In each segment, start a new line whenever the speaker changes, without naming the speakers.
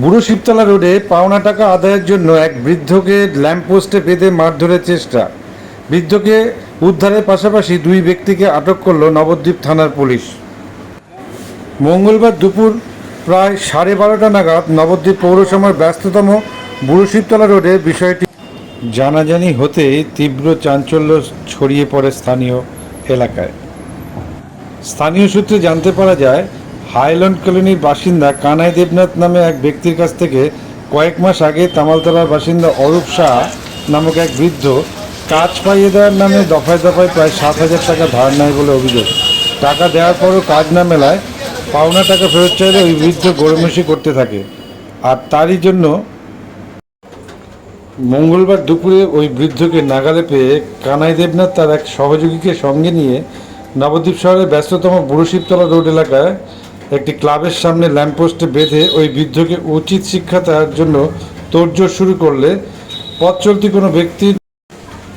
বুড়ো শিবতলা রোডে পাওনা টাকা আদায়ের জন্য এক বৃদ্ধকে ল্যাম্পপোস্টে বেঁধে মারধরের চেষ্টা। বৃদ্ধকে উদ্ধারের পাশাপাশি দুই ব্যক্তিকে আটক করল নবদ্বীপ থানার পুলিশ। মঙ্গলবার দুপুর প্রায় সাড়ে বারোটা নাগাদ নবদ্বীপ পৌরসভার ব্যস্ততম বুড়ো শিবতলা রোডে বিষয়টি জানাজানি হতেই তীব্র চাঞ্চল্য ছড়িয়ে পড়ে স্থানীয় এলাকায়। স্থানীয় সূত্রে জানতে পারা যায় হাইল্যান্ড কলোনির বাসিন্দা কানাই দেবনাথ নামে এক ব্যক্তির কাছ থেকে কয়েক মাস আগে তামালতলার বাসিন্দা অরূপ শাহ নামক এক বৃদ্ধ কাজ পাইয়ে দেওয়ার নামে দফায় দফায় প্রায় সাত হাজার টাকা ধার নেয় বলে অভিযোগ। টাকা দেওয়ার পরও কাজ না মেলায় পাওনা টাকা ফেরত চাইলে ওই বৃদ্ধ গড়েমসি করতে থাকে। আর তারই জন্য মঙ্গলবার দুপুরে ওই বৃদ্ধকে নাগালে পেয়ে কানাই দেবনাথ তার এক সহযোগীকে সঙ্গে নিয়ে নবদ্বীপ শহরের ব্যস্ততম বুড়োশিবতলা রোড এলাকায় একটি ক্লাবের সামনে ল্যাম্পপোস্টে বেঁধে ওই বৃদ্ধকে উচিত শিক্ষা দেওয়ার জন্য তোড়জোড় শুরু করলে পথ চলতি কোনো ব্যক্তি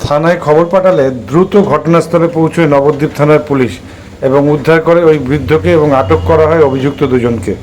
থানায় খবর পাঠালে দ্রুত ঘটনাস্থলে পৌঁছয় নবদ্বীপ থানার পুলিশ এবং উদ্ধার করে ওই বৃদ্ধকে এবং আটক করা হয় অভিযুক্ত দুজনকে।